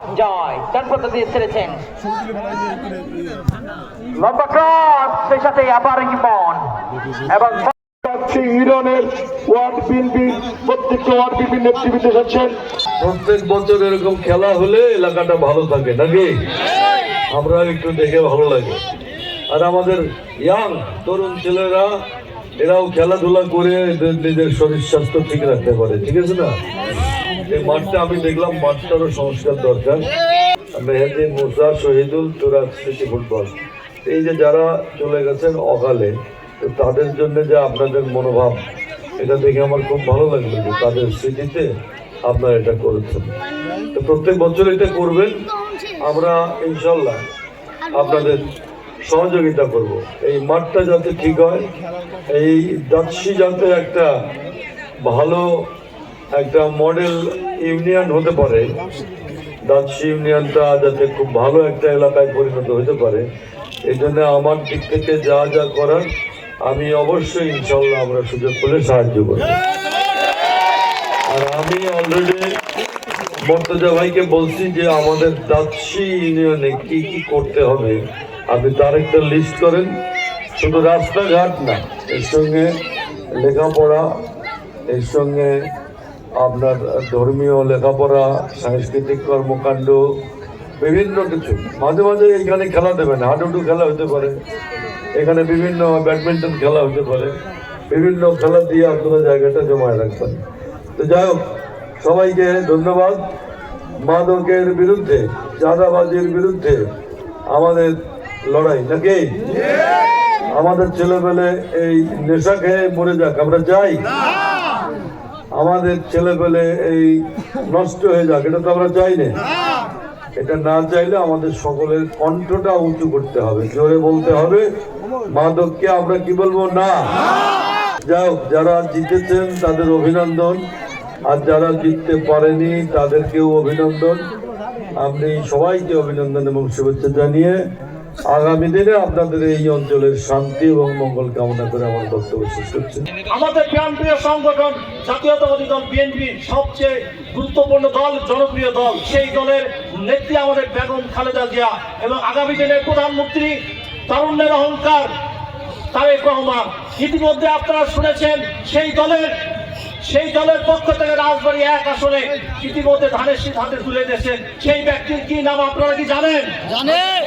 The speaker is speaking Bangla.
জয় টান পর্যন্ত দিয়ে ছেড়েছেন। লম্বা ক্রস সেই সাথে আবার ইমন। এবং শ্রী ওয়ার্ড বিএনপি প্রত্যেকটা ওয়ার্ড বিএনপি নেতৃবৃন্দ এসেছেন প্রত্যেক বছর এরকম খেলা হলে এলাকাটা ভালো থাকে নাকি? আমরা একটু দেখে ভালো লাগে। আর আমাদের ইয়াং তরুণ ছেলেরা এরাও খেলাধুলা করে নিজের শরীর স্বাস্থ্য ঠিক রাখতে পারে ঠিক আছে না? এই মাঠটা আমি দেখলাম, মাঠটারও সংস্কার দরকার। মেহেদি মুসা, শহীদুল তুরাক স্মৃতি ফুটবল। এই যে যারা চলে গেছেন অকালে, তো তাদের জন্য যে আপনাদের মনোভাব, এটা দেখে আমার খুব ভালো লাগল যে তাদের স্মৃতিতে আপনারা এটা করেছেন। তো প্রত্যেক বছর এটা করবেন। আমরা ইনশাল্লাহ আপনাদের সহযোগিতা করব। এই মাঠটা যাতে ঠিক হয়, এই দাচ্ছি যাতে একটা ভালো একটা মডেল ইউনিয়ন হতে পারে। দাচ্ছি ইউনিয়নটা যাতে খুব ভালো একটা এলাকায় পরিণত হতে পারে। এই জন্য আমার দিক থেকে যা যা করার, আমি অবশ্যই ইনশাল্লাহ আমরা সুযোগ পেলে সাহায্য করব। আর আমি অলরেডি মর্তজা ভাইকে বলছি যে আমাদের দাচ্ছি ইউনিয়নে কি কি করতে হবে, আপনি তার একটা লিস্ট করেন। শুধু রাস্তাঘাট না, এর সঙ্গে লেখাপড়া, এর সঙ্গে আপনার ধর্মীয় লেখাপড়া সাংস্কৃতিক কর্মকাণ্ড বিভিন্ন কিছু। মাঝে মাঝে এখানে খেলা দেবেন হাডুডু খেলা হতে পারে। এখানে বিভিন্ন ব্যাডমিন্টন খেলা হতে পারে। বিভিন্ন খেলা দিয়ে আপনারা জায়গাটা জমায় রাখবেন। তো যাই হোক সবাইকে ধন্যবাদ। মাদকের বিরুদ্ধে চাঁদাবাজির বিরুদ্ধে আমাদের লড়াই নাকি? আমাদের ছেলেপেলে এই নেশা খেয়ে মরে যাক আমরা চাই আমাদের ছেলেপেলে এই নষ্ট হয়ে যাক, এটা তো আমরা চাই না। এটা না চাইলে আমাদের সকলের কণ্ঠটা উঁচু করতে হবে, জোরে বলতে হবে। মাদককে আমরা কি বলব? না। হোক যারা জিতেছেন তাদের অভিনন্দন, আর যারা জিততে পারেনি তাদেরকেও অভিনন্দন। আপনি সবাইকে অভিনন্দন এবং শুভেচ্ছা জানিয়ে আগামী দিনে আপনাদের এই অঞ্চলের শান্তি এবং মঙ্গল কামনা করে আমার বক্তব্য শেষ করছি। আমাদের প্রাণপ্রিয় সংগঠন, জাতীয়তাবাদী দল, বিএনপি, সবচেয়ে গুরুত্বপূর্ণ দল, জনপ্রিয় দল, সেই দলের নেত্রী আমাদের বেগম খালেদা জিয়া এবং আগামী দিনের প্রধানমন্ত্রী তারুণ্যের অহংকার, তারেক রহমান। ইতিমধ্যে আপনারা শুনেছেন, সেই দলের সেই দলের পক্ষ থেকে রাজবাড়ি এক আসলে ইতিমধ্যে ধানের শীত হাতে তুলে দিয়েছেন। সেই ব্যক্তির কি নাম আপনারা কি জানেন? জানেন।